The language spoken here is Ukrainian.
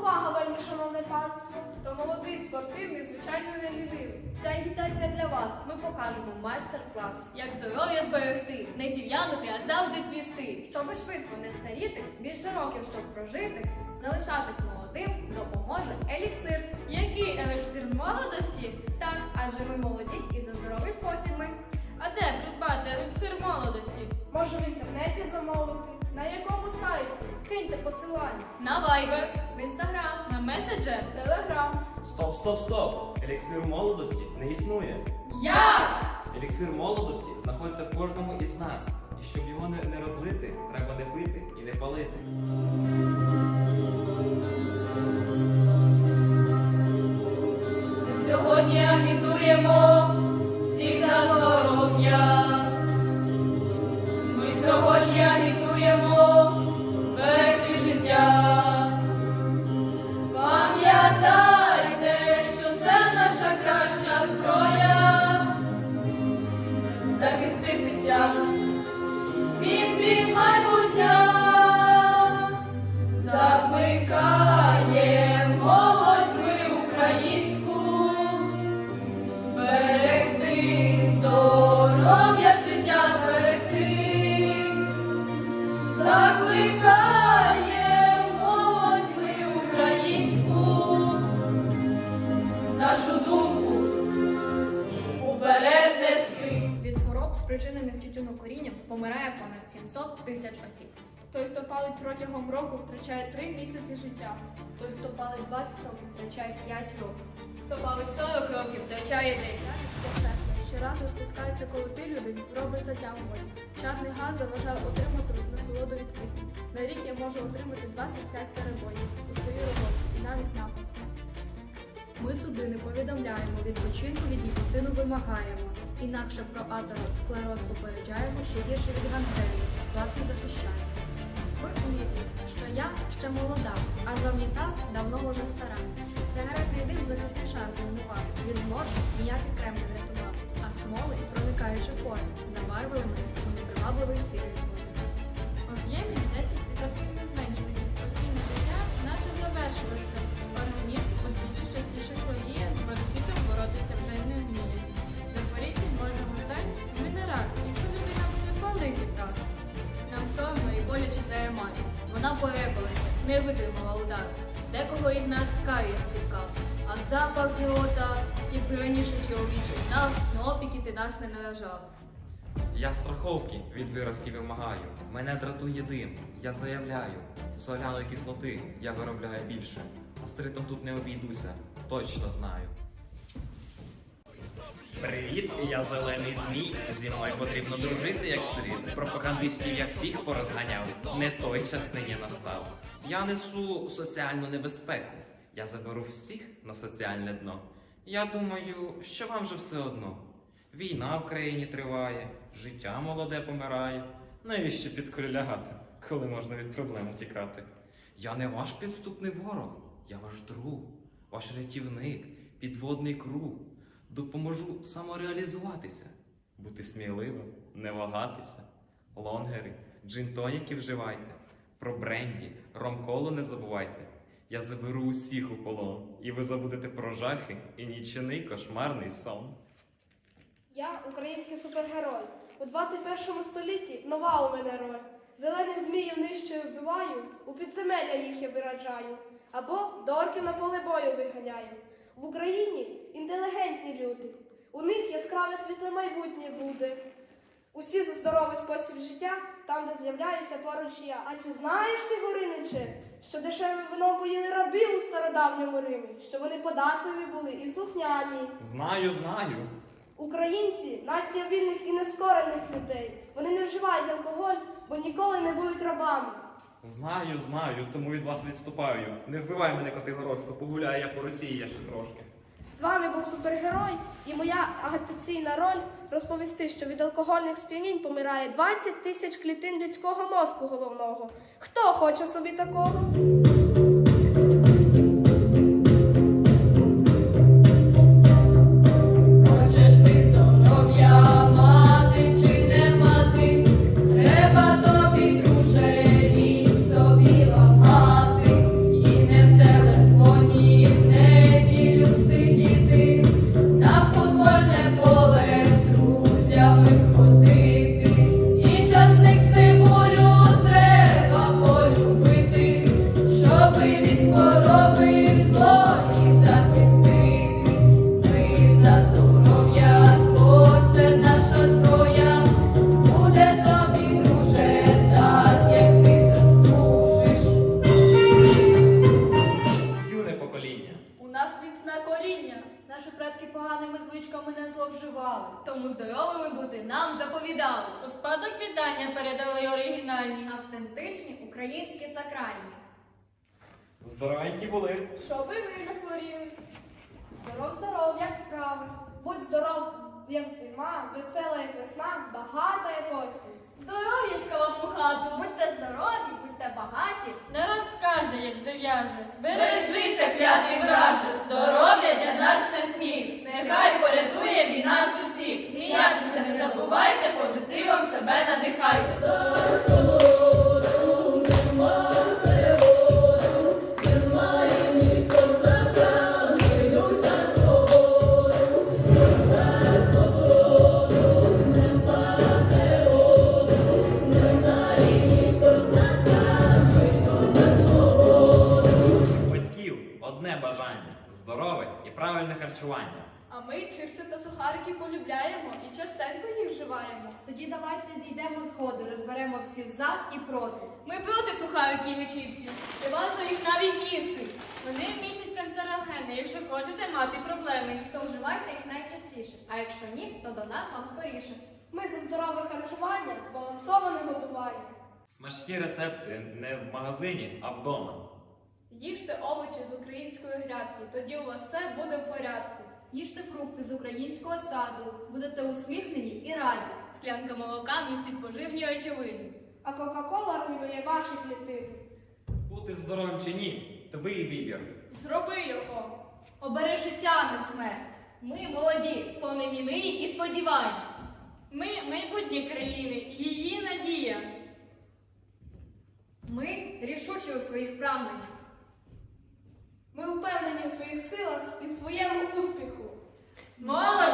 повага, вельми шановне панство. То молодий, спортивний, звичайно, не лінивий. Ця агітація для вас. Ми покажемо майстер-клас. Як здоров'я зберегти, не зів'янути, а завжди цвісти. Щоби швидко не старіти, більше років, щоб прожити, залишатись молодим допоможе еліксир. Який елексир молодості? Так, адже ми молоді і за здоровий спосіб ми. А де придбати елексир молодості? Може в інтернеті замовити? На якому сайті? Скиньте посилання. На Viber, в Instagram. На меседжер? Телеграм. Стоп, стоп, стоп! Еліксир молодості не існує. Як? Еліксир молодості знаходиться в кожному із нас. І щоб його не, не розлити, треба не пити і не палити. Помирає понад 700 тисяч осіб. Той, хто палить протягом року, втрачає 3 місяці життя. Той, хто палить 20 років, втрачає 5 років. Хто палить 40 років, втрачає 10. Людське серце щоразу стискається колоти людини, робить затягування. Чадний газ заважає отримати насолоду від кисню. На рік я можу отримати 25 перебоїв у своїй роботі і навіть напад. Ми судини повідомляємо, відпочинку від нікотину вимагаємо. Інакше про атеросклероз попереджаємо, що гірше від гангрени, вас не захищаємо. Ви уявіть, що я ще молода, а зовні давно уже стара. Сигаретний дим захисний шар зруйнував, від зморшок ніякий крем не врятував, а смоли, проникаючи пори, забарвили мене у непривабливий сірий. Об'ємі 10% не витримала удар. Декого із нас каріє спіткав. А запах з рота, якби раніше чоловічий знав, на опіки ти нас не наражав. Я страховки від виразки вимагаю. Мене дратує дим. Я заявляю. Соляної кислоти я виробляю більше. Астритом тут не обійдуся. Точно знаю. Привіт, я зелений змій. Зі мною потрібно дружити як слід. Пропагандистів я всіх порозганяв. Не той час нині настав. Я несу соціальну небезпеку. Я заберу всіх на соціальне дно. Я думаю, що вам же все одно. Війна в країні триває, життя молоде помирає. Навіщо під коли можна від проблем утікати? Я не ваш підступний ворог, я ваш друг, ваш рятівник, підводний круг. Допоможу самореалізуватися, бути сміливим, не вагатися. Лонгери, джин-тоніки вживайте, про бренді, ромколу не забувайте. Я заберу усіх у полон, і ви забудете про жахи і нічний кошмарний сон. Я український супергерой. У 21 столітті нова у мене роль. Зелених зміїв нищою вбиваю, у підземелля їх я вираджаю, або до орків на поле бою виганяю. В Україні інтелігентні люди. У них яскраве світле майбутнє буде. Усі за здоровий спосіб життя, там, де з'являюся поруч я. А чи знаєш ти, Гориниче, що дешевим вином поїли раби у стародавньому Римі, що вони податливі були і слухняні. Знаю, знаю. Українці нація вільних і нескорених людей. Вони не вживають алкоголь, бо ніколи не будуть рабами. Знаю, знаю, тому від вас відступаю. Не вбивай мене категорично, погуляю я по Росії я ще трошки. З вами був супергерой, і моя агітаційна роль розповісти, що від алкогольних сп'янінь помирає 20 тисяч клітин людського мозку головного. Хто хоче собі такого? одне коріння. Наші предки поганими звичками не зловживали. Тому здоровими бути нам заповідали. У спадок вітання передали оригінальні, автентичні українські сакральні. Здоровенькі були. Щоб і ви не хворіли. Здоров, здоров, як справи. Будь здоров, як зима, весела як весна, багата як осінь. Здоров'ячка вам у хату, будьте здорові будьте багаті. Народ скаже, як зав'яже. Бережися, клятий враже, здоров'я для нас А ми чипси та сухарики полюбляємо і частенько їх вживаємо. Тоді давайте дійдемо згоди, розберемо всі за і проти. Ми проти сухариків і чипсів. Не варто їх навіть їсти. Вони містять канцерогени, якщо хочете мати проблеми. То вживайте їх найчастіше, а якщо ні, то до нас вам скоріше. Ми за здорове харчування, збалансоване готування. Смачні рецепти не в магазині, а вдома. Їжте овочі з української грядки, тоді у вас все буде в порядку. Їжте фрукти з українського саду, будете усміхнені і раді. Склянка молока містить поживні речовини. А Кока-Кола руйнує ваші клітини. Бути здоровим чи ні, твій вибір. Зроби його. Обери життя, не смерть. Ми молоді, сповнені мрій і сподівань. Ми майбутнє країни, її надія. Ми рішучі у своїх прагненнях. Ми впевнені в своїх силах і в своєму успіху. Молодь!